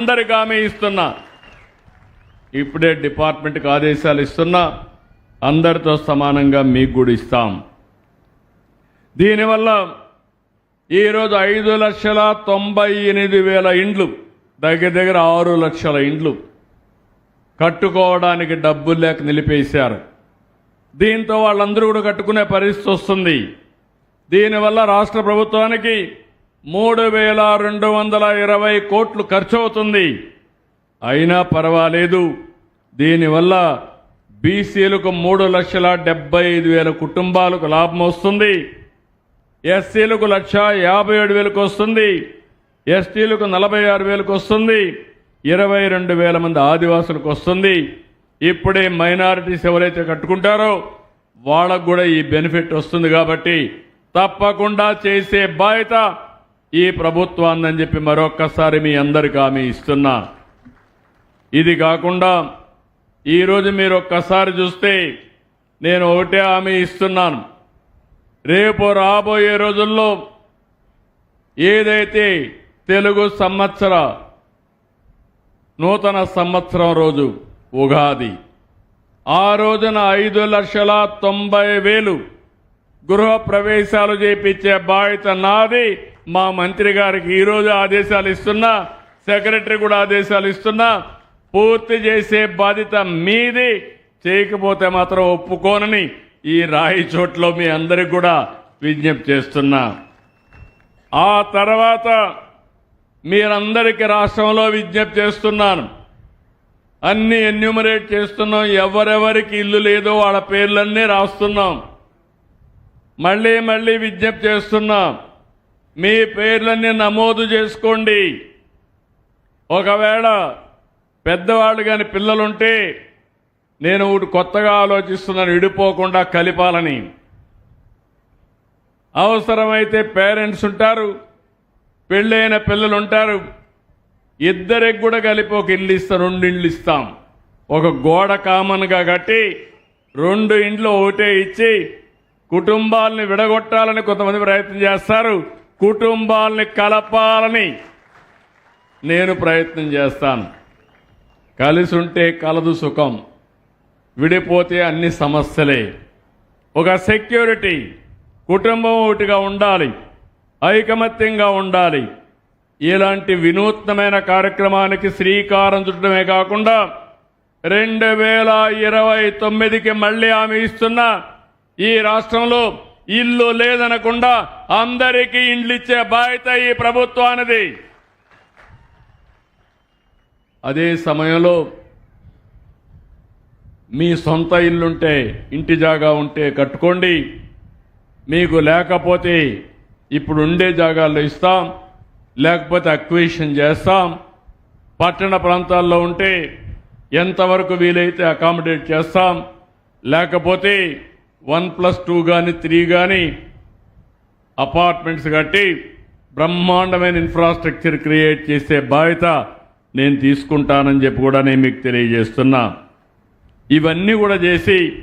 అందరికి హామీ ఇస్తున్నా. ఇప్పుడే డిపార్ట్మెంట్కి ఆదేశాలు ఇస్తున్నా. అందరితో సమానంగా మీకు కూడా ఇస్తాం. దీనివల్ల ఈరోజు ఐదు లక్షల తొంభై ఎనిమిది వేల ఇండ్లు దగ్గర దగ్గర ఆరు లక్షల ఇండ్లు కట్టుకోవడానికి డబ్బులు లేక నిలిపేశారు. దీంతో వాళ్ళందరూ కూడా కట్టుకునే పరిస్థితి వస్తుంది. దీనివల్ల రాష్ట్ర ప్రభుత్వానికి మూడు వేల రెండు వందల ఇరవై కోట్లు ఖర్చు అవుతుంది అయినా పర్వాలేదు. దీనివల్ల బీసీలకు మూడు లక్షల డెబ్బై ఐదు వేల కుటుంబాలకు లాభం వస్తుంది. ఎస్సీలకు లక్ష యాభై ఏడు వేలకు వస్తుంది. ఎస్టీలకు నలభై ఆరు వేలకు వస్తుంది. ఇరవై రెండు వేల మంది ఆదివాసులకు వస్తుంది. ఇప్పుడే మైనారిటీస్ ఎవరైతే కట్టుకుంటారో వాళ్ళకు కూడా ఈ బెనిఫిట్ వస్తుంది కాబట్టి తప్పకుండా చేసే బాధ్యత ఈ ప్రభుత్వాన్ని చెప్పి మరొక్కసారి మీ అందరికి హామీ ఇస్తున్నా. ఇది కాకుండా ఈరోజు మీరు ఒక్కసారి చూస్తే నేను ఒకటే హామీ ఇస్తున్నాను. రేపు రాబోయే రోజుల్లో ఏదైతే తెలుగు సంవత్సర నూతన సంవత్సరం రోజు ఉగాది ఆ రోజున ఐదు లక్షల తొంభై వేలు గృహ ప్రవేశాలు చేపించే బాధ్యత నాది. మా మంత్రి గారికి ఈరోజు ఆదేశాలు ఇస్తున్నా సెక్రటరీ కూడా ఆదేశాలు ఇస్తున్నా పూర్తి చేసే బాధ్యత మీది. చేయకపోతే మాత్రం ఒప్పుకోనని ఈ రాయి చోట్లో మీ అందరికి కూడా విజ్ఞప్తి చేస్తున్నా. ఆ తర్వాత మీరందరికీ రాష్ట్రంలో విజ్ఞప్తి చేస్తున్నాను. అన్ని ఎన్యూమరేట్ చేస్తున్నాం. ఎవరెవరికి ఇల్లు లేదో వాళ్ళ పేర్లన్నీ రాస్తున్నాం. మళ్ళీ మళ్ళీ విజ్ఞప్తి చేస్తున్నాం. మీ పేర్లన్నీ నమోదు చేసుకోండి. ఒకవేళ పెద్దవాళ్ళు కానీ పిల్లలుంటే నేను ఒకటి కొత్తగా ఆలోచిస్తున్నాను విడిపోకుండా కలిపాలని. అవసరమైతే పేరెంట్స్ ఉంటారు పెళ్ళైన పిల్లలు ఉంటారు ఇద్దరికి కూడా కలిపి ఒక ఇల్లు ఇస్తాం రెండు ఇండ్లు ఇస్తాం. ఒక గోడ కామన్గా కట్టి రెండు ఇండ్లు ఒకటే ఇచ్చి కుటుంబాలని విడగొట్టాలని కొంతమంది ప్రయత్నం చేస్తారు. కుటుంబాలని కలపాలని నేను ప్రయత్నం చేస్తాను. కలిసి ఉంటే కలదు సుఖం విడిపోతే అన్ని సమస్యలే. ఒక సెక్యూరిటీ కుటుంబం ఒకటిగా ఉండాలి ఐకమత్యంగా ఉండాలి. ఇలాంటి వినూత్నమైన కార్యక్రమానికి శ్రీకారం చుట్టడమే కాకుండా రెండు వేల ఇరవై తొమ్మిదికి మళ్ళీ ఆమె ఇస్తున్న ఈ రాష్ట్రంలో ఇల్లు లేదనకుండా అందరికీ ఇండ్లు ఇచ్చే బాధ్యత ఈ ప్రభుత్వానిది. అదే సమయంలో మీ సొంత ఇల్లుంటే ఇంటి జాగా ఉంటే కట్టుకోండి. మీకు లేకపోతే ఇప్పుడు ఉండే జాగాల్లో ఇస్తాం. లేకపోతే అక్విజిషన్ చేస్తాం. పట్టణ ప్రాంతాల్లో ఉంటే ఎంతవరకు వీలైతే అకామిడేట్ చేస్తాం. లేకపోతే వన్ ప్లస్ టూ కానీ త్రీ కానీ అపార్ట్మెంట్స్ కట్టి బ్రహ్మాండమైన ఇన్ఫ్రాస్ట్రక్చర్ క్రియేట్ చేసే బాధ్యత నేను తీసుకుంటానని చెప్పి కూడా నేను మీకు తెలియజేస్తున్నా. ఇవన్నీ కూడా చేసి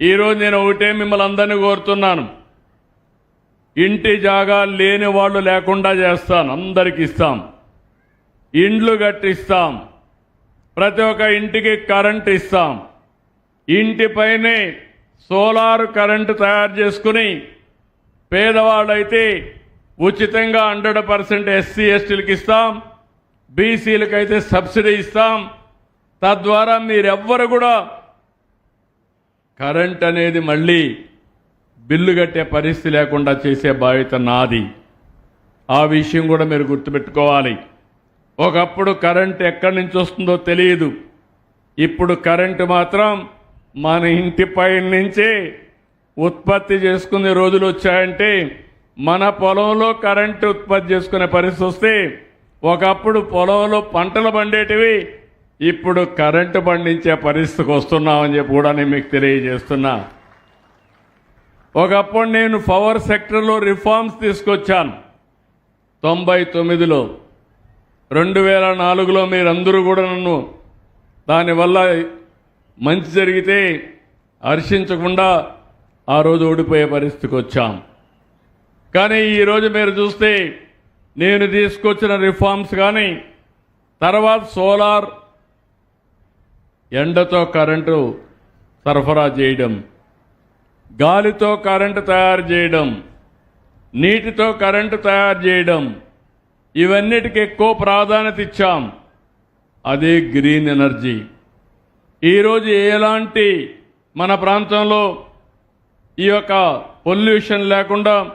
ఈరోజు నేను ఒకటే మిమ్మల్ని అందరినీ కోరుతున్నాను. ఇంటి జాగా లేని వాళ్ళు లేకుండా చేస్తాను. అందరికి ఇస్తాం. ఇండ్లు కట్టిస్తాం. ప్రతి ఒక్క ఇంటికి కరెంట్ ఇస్తాం. ఇంటిపైనే సోలార్ కరెంటు తయారు చేసుకుని పేదవాళ్ళైతే ఉచితంగా హండ్రెడ్ పర్సెంట్ ఎస్సీ ఎస్టీలకు ఇస్తాం బీసీలకైతే సబ్సిడీ ఇస్తాం. తద్వారా మీరెవ్వరు కూడా కరెంట్ అనేది మళ్ళీ బిల్లు కట్టే పరిస్థితి లేకుండా చేసే బాధ్యత నాది. ఆ విషయం కూడా మీరు గుర్తుపెట్టుకోవాలి. ఒకప్పుడు కరెంట్ ఎక్కడి నుంచి వస్తుందో తెలియదు. ఇప్పుడు కరెంటు మాత్రం మన ఇంటిపై నుంచే ఉత్పత్తి చేసుకునే రోజులు వచ్చాయంటే మన పొలంలో కరెంటు ఉత్పత్తి చేసుకునే పరిస్థితి వస్తే ఒకప్పుడు పొలంలో పంటలు పండేటివి ఇప్పుడు కరెంటు పండించే పరిస్థితికి వస్తున్నామని చెప్పి కూడా నేను మీకు తెలియజేస్తున్నా. ఒకప్పుడు నేను పవర్ సెక్టర్లో రిఫార్మ్స్ తీసుకొచ్చాను. తొంభై తొమ్మిదిలో రెండు వేల నాలుగులో మీరందరూ కూడా నన్ను దానివల్ల మంచి జరిగితే హర్షించకుండా ఆ రోజు ఓడిపోయే పరిస్థితికి వచ్చాం. కానీ ఈరోజు మీరు చూస్తే నేను తీసుకొచ్చిన రిఫార్మ్స్ కానీ తర్వాత సోలార్ ఎండతో కరెంటు సరఫరా చేయడం గాలితో కరెంటు తయారు చేయడం నీటితో కరెంటు తయారు చేయడం ఇవన్నిటికి ఎక్కువ ప్రాధాన్యత ఇచ్చాం. అదే గ్రీన్ ఎనర్జీ ఈరోజు ఎలాంటి మన ప్రాంతంలో ఈ యొక్క పొల్యూషన్ లేకుండా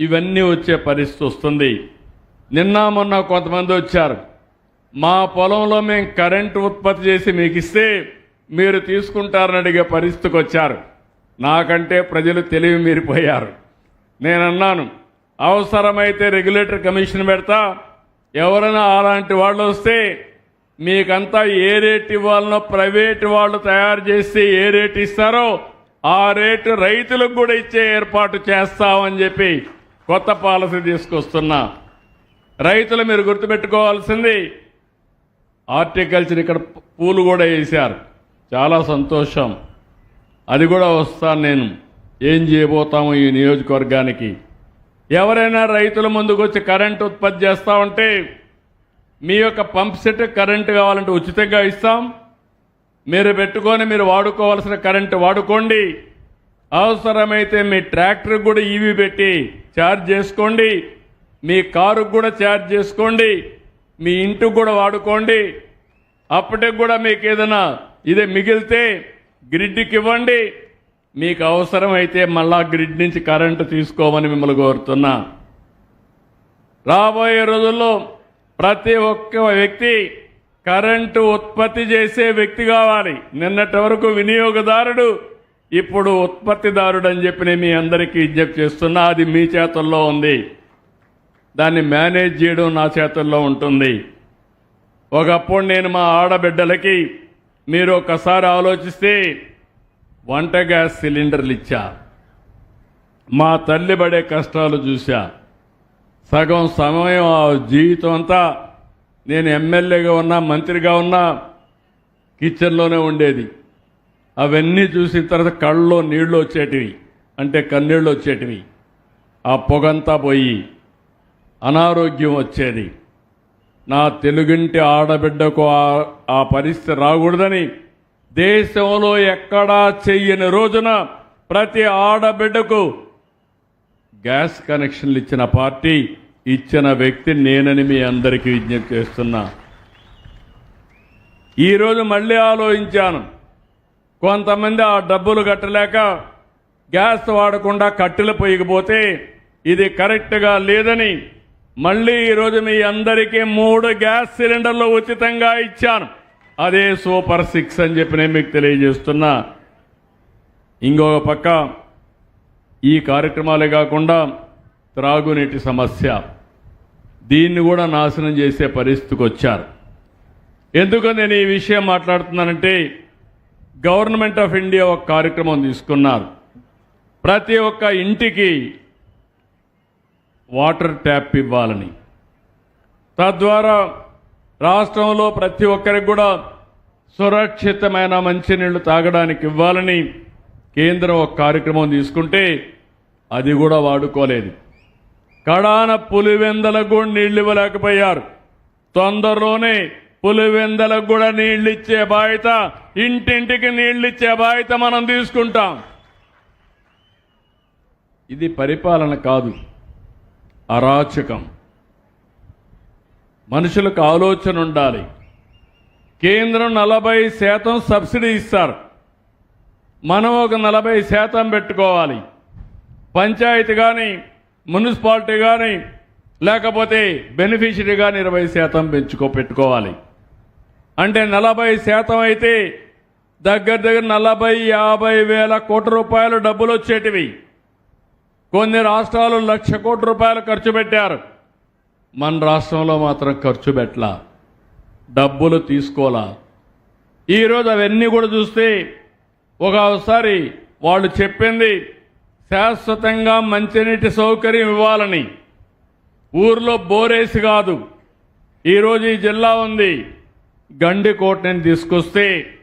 ఇవన్నీ వచ్చే పరిస్థితి వస్తుంది. నిన్న మొన్న కొంతమంది వచ్చారు. మా పొలంలో మేము కరెంటు ఉత్పత్తి చేసి మీకు ఇస్తే మీరు తీసుకుంటారని అడిగే పరిస్థితికి వచ్చారు. నాకంటే ప్రజలు తెలివి మీరిపోయారు. నేను అన్నాను అవసరమైతే రెగ్యులేటర్ కమిషన్ పెడతా. ఎవరైనా అలాంటి వాళ్ళు వస్తే మీకంతా ఏ రేట్ ఇవ్వాలనో ప్రైవేట్ వాళ్ళు తయారు చేసి ఏ రేట్ ఇస్తారో ఆ రేటు రైతులకు కూడా ఇచ్చే ఏర్పాటు చేస్తామని చెప్పి కొత్త పాలసీ తీసుకొస్తున్నా. రైతులు మీరు గుర్తుపెట్టుకోవాల్సింది హార్టికల్చర్ ఇక్కడ పూలు కూడా వేశారు. చాలా సంతోషం. అది కూడా వస్తాను నేను. ఏం చేయబోతాము ఈ నియోజకవర్గానికి. ఎవరైనా రైతుల ముందుకు వచ్చి కరెంట్ ఉత్పత్తి చేస్తా ఉంటే మీ యొక్క పంప్ సెట్ కరెంటు కావాలంటే ఉచితంగా ఇస్తాం. మీరు పెట్టుకొని మీరు వాడుకోవాల్సిన కరెంటు వాడుకోండి. అవసరమైతే మీ ట్రాక్టర్ కూడా ఈవీ పెట్టి ఛార్జ్ చేసుకోండి. మీ కారుకు కూడా ఛార్జ్ చేసుకోండి. మీ ఇంటికి కూడా వాడుకోండి. అప్పటికి కూడా మీకు ఏదైనా ఇదే మిగిలితే గ్రిడ్కి ఇవ్వండి. మీకు అవసరమైతే మళ్ళా గ్రిడ్ నుంచి కరెంటు తీసుకోమని మిమ్మల్ని కోరుతున్నా. రాబోయే రోజుల్లో ప్రతి ఒక్క వ్యక్తి కరెంటు ఉత్పత్తి చేసే వ్యక్తి కావాలి. నిన్నటి వరకు వినియోగదారుడు ఇప్పుడు ఉత్పత్తిదారుడు అని చెప్పి నేను మీ అందరికీ విజ్ఞప్తి చేస్తున్నా. అది మీ చేతుల్లో ఉంది. దాన్ని మేనేజ్ చేయడం నా చేతుల్లో ఉంటుంది. ఒకప్పుడు నేను మా ఆడబిడ్డలకి మీరు ఒకసారి ఆలోచిస్తే వంట గ్యాస్ సిలిండర్లు ఇచ్చా. మా తల్లి పడే కష్టాలు చూశా సగం సమయం ఆ జీవితం అంతా నేను ఎమ్మెల్యేగా ఉన్నా మంత్రిగా ఉన్నా కిచెన్లోనే ఉండేది. అవన్నీ చూసిన తర్వాత కళ్ళలో నీళ్ళు వచ్చేటివి అంటే కన్నీళ్ళు వచ్చేటివి. ఆ పొగంతా పోయి అనారోగ్యం వచ్చేది. నా తెలుగింటి ఆడబిడ్డకు ఆ- ఆ పరిస్థితి రాకూడదని దేశంలో ఎక్కడా చెయ్యని రోజున ప్రతి ఆడబిడ్డకు గ్యాస్ కనెక్షన్లు ఇచ్చిన పార్టీ ఇచ్చిన వ్యక్తి నేనని మీ అందరికీ విజ్ఞప్తి చేస్తున్నా. ఈరోజు మళ్ళీ ఆలోచించాను. కొంతమంది ఆ డబ్బులు కట్టలేక గ్యాస్ వాడకుండా కట్టెలు పొయ్యకపోతే ఇది కరెక్ట్గా లేదని మళ్ళీ ఈరోజు మీ అందరికీ మూడు గ్యాస్ సిలిండర్లు ఉచితంగా ఇచ్చాను. అదే సూపర్ సిక్స్ అని చెప్పి నేను మీకు తెలియజేస్తున్నా. ఇంకొక పక్క ఈ కార్యక్రమాలే కాకుండా త్రాగునీటి సమస్య దీన్ని కూడా నాశనం చేసే పరిస్థితికి వచ్చారు. ఎందుకు నేను ఈ విషయం మాట్లాడుతున్నానంటే గవర్నమెంట్ ఆఫ్ ఇండియా ఒక కార్యక్రమం తీసుకున్నారు. ప్రతి ఒక్క ఇంటికి వాటర్ ట్యాప్ ఇవ్వాలని. తద్వారా రాష్ట్రంలో ప్రతి ఒక్కరికి కూడా సురక్షితమైన మంచినీళ్ళు తాగడానికి ఇవ్వాలని కేంద్రం ఒక కార్యక్రమం తీసుకుంటే అది కూడా వాడుకోలేదు. కడాన పులివెందలకు కూడా నీళ్ళు ఇవ్వలేకపోయారు. తొందరలోనే పులివెందలకు కూడా నీళ్ళు ఇచ్చే బాధ్యత ఇంటింటికి నీళ్ళు ఇచ్చే బాధ్యత మనం తీసుకుంటాం. ఇది పరిపాలన కాదు అరాచకం. మనుషులకు ఆలోచన ఉండాలి. కేంద్రం నలభై శాతం సబ్సిడీ ఇస్తారు. మనం ఒక నలభై శాతం పెట్టుకోవాలి. పంచాయతీ కానీ మున్సిపాలిటీ కానీ లేకపోతే బెనిఫిషరీ కానీ ఇరవై శాతం పెంచుకో పెట్టుకోవాలి. అంటే నలభై శాతం అయితే దగ్గర దగ్గర నలభై యాభై వేల కోట్ల రూపాయలు డబ్బులు వచ్చేటివి. కొన్ని రాష్ట్రాలు లక్ష కోట్ల రూపాయలు ఖర్చు పెట్టారు. మన రాష్ట్రంలో మాత్రం ఖర్చు పెట్టలా. డబ్బులు తీసుకోలా. ఈరోజు అవన్నీ కూడా చూస్తే ఒకసారి వాళ్ళు చెప్పింది శాశ్వతంగా మంచినీటి సౌకర్యం ఇవ్వాలని. ఊర్లో బోరేసి కాదు. ఈరోజు ఈ జిల్లా ఉంది. గండికోటని తీసుకొస్తే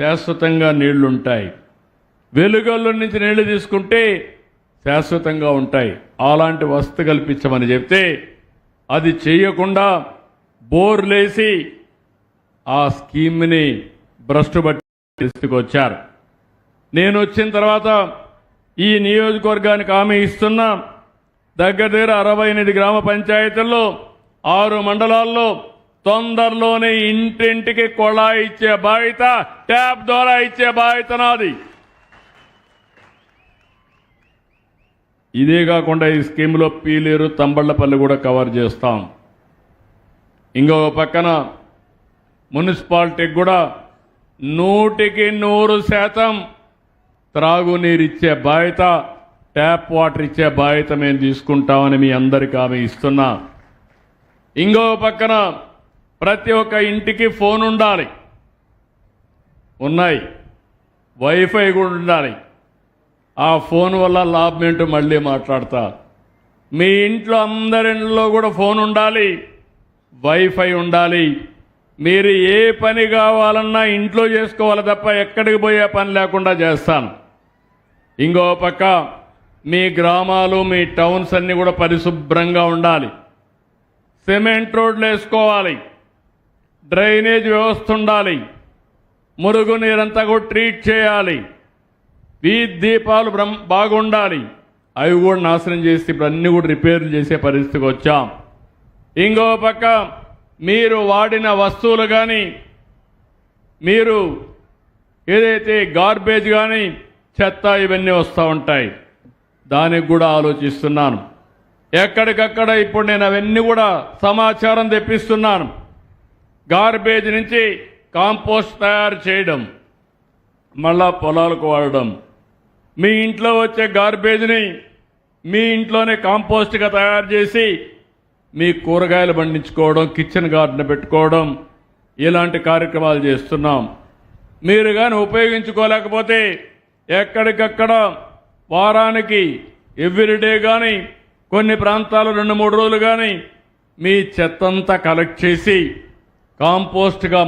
శాశ్వతంగా నీళ్ళుంటాయి. వెలుగల్లో నుంచి నీళ్ళు తీసుకుంటే శాశ్వతంగా ఉంటాయి. అలాంటి వసతి కల్పించమని చెప్తే అది చేయకుండా బోర్లేసి ఆ స్కీమ్ని భ్రష్టుబట్టి తీసుకొచ్చారు. నేను వచ్చిన తర్వాత ఈ నియోజకవర్గానికి హామీ ఇస్తున్నా దగ్గర దగ్గర అరవై ఎనిమిది గ్రామ పంచాయతీల్లో ఆరు మండలాల్లో తొందరలోనే ఇంటింటికి కొళాయి ఇచ్చే బాధ్యత ట్యాప్ ద్వారా ఇచ్చే బాధ్యత నాది. ఇదే కాకుండా ఈ స్కీమ్లో పీలేరు తంబళ్ళపల్లి కూడా కవర్ చేస్తాం. ఇంకో పక్కన మున్సిపాలిటీకి కూడా నూటికి నూరు శాతం త్రాగునీరిచ్చే బాధ్యత ట్యాప్ వాటర్ ఇచ్చే బాధ్యత మేము తీసుకుంటామని మీ అందరికీ ఆమె ఇస్తున్నా. ఇంకో పక్కన ప్రతి ఒక్క ఇంటికి ఫోన్ ఉండాలి. ఉన్నాయి. వైఫై కూడా ఉండాలి. ఆ ఫోన్ వల్ల లాభం ఏంటో మళ్ళీ మాట్లాడతా. మీ ఇంట్లో అందరింట్లో కూడా ఫోన్ ఉండాలి. వైఫై ఉండాలి. మీరు ఏ పని కావాలన్నా ఇంట్లో చేసుకోవాలి తప్ప ఎక్కడికి పోయే పని లేకుండా చేస్తాను. ఇంకో పక్క మీ గ్రామాలు మీ టౌన్స్ అన్నీ కూడా పరిశుభ్రంగా ఉండాలి. సిమెంట్ రోడ్లు వేసుకోవాలి. డ్రైనేజ్ వ్యవస్థ ఉండాలి. మురుగునీరంతా కూడా ట్రీట్ చేయాలి. వీధి దీపాలు బ్రహ్మ బాగుండాలి. అవి కూడా నాశనం చేసి ఇప్పుడు అన్ని కూడా రిపేర్లు చేసే పరిస్థితికి వచ్చాం. ఇంకో పక్క మీరు వాడిన వస్తువులు కానీ మీరు ఏదైతే గార్బేజ్ కానీ చెత్త ఇవన్నీ వస్తూ ఉంటాయి. దానికి కూడా ఆలోచిస్తున్నాను. ఎక్కడికక్కడ ఇప్పుడు నేను అవన్నీ కూడా సమాచారం తెప్పిస్తున్నాను. గార్బేజ్ నుంచి కాంపోస్ట్ తయారు చేయడం మళ్ళా పొలాలకు వాడడం. మీ ఇంట్లో వచ్చే గార్బేజ్ని మీ ఇంట్లోనే కాంపోస్ట్గా తయారు చేసి మీ కూరగాయలు పండించుకోవడం కిచెన్ గార్డెన్ పెట్టుకోవడం ఇలాంటి కార్యక్రమాలు చేస్తున్నాం. మీరు కానీ ఉపయోగించుకోలేకపోతే ఎక్కడికక్కడ వారానికి ఎవ్రీడే కానీ కొన్ని ప్రాంతాలు రెండు మూడు రోజులు కానీ మీ చెత్తంతా కలెక్ట్ చేసి కాంపోస్ట్గా